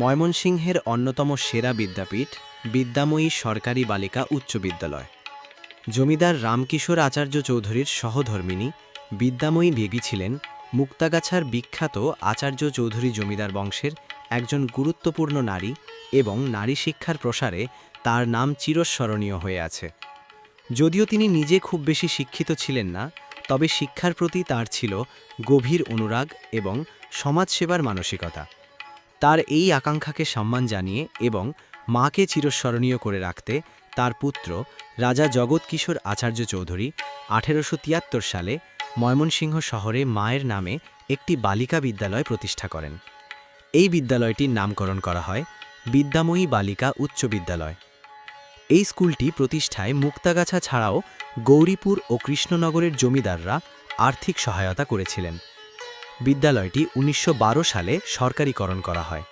ময়মনসিংহের অন্যতম সেরা বিদ্যাপীঠ, বিদ্যাময়ী সরকারি বালিকা উচ্চ বিদ্যালয়। জমিদার রামকিশোর আচার্য চৌধুরীর সহধর্মিণী, বিদ্যাময়ী বেগী ছিলেন মুক্তাগাছার বিখ্যাত আচার্য চৌধুরী জমিদার বংশের একজন গুরুত্বপূর্ণ নারী এবং নারী শিক্ষার প্রসারে তার নাম চিরস্মরণীয় হয়ে আছে। যদিও তিনি নিজে খুব বেশি শিক্ষিত ছিলেন না, তবে শিক্ষার প্রতি তার ছিল গভীর অনুরাগ এবং সমাজসেবার মানসিকতা। তার এই আকাঙ্ক্ষাকে সম্মান জানিয়ে এবং মাকে চিরস্মরণীয় করে রাখতে তার পুত্র রাজা জগৎকিশোর আচার্য চৌধুরী আঠেরোশো তিয়াত্তর সালে ময়মনসিংহ শহরে মায়ের নামে একটি বালিকা বিদ্যালয় প্রতিষ্ঠা করেন। এই বিদ্যালয়টির নামকরণ করা হয় বিদ্যাময়ী বালিকা উচ্চ বিদ্যালয়। এই স্কুলটি প্রতিষ্ঠায় মুক্তাগাছা ছাড়াও গৌরীপুর ও কৃষ্ণনগরের জমিদাররা আর্থিক সহায়তা করেছিলেন। বিদ্যালয়টি উনিশশো বারো সালে সরকারিকরণ করা হয়।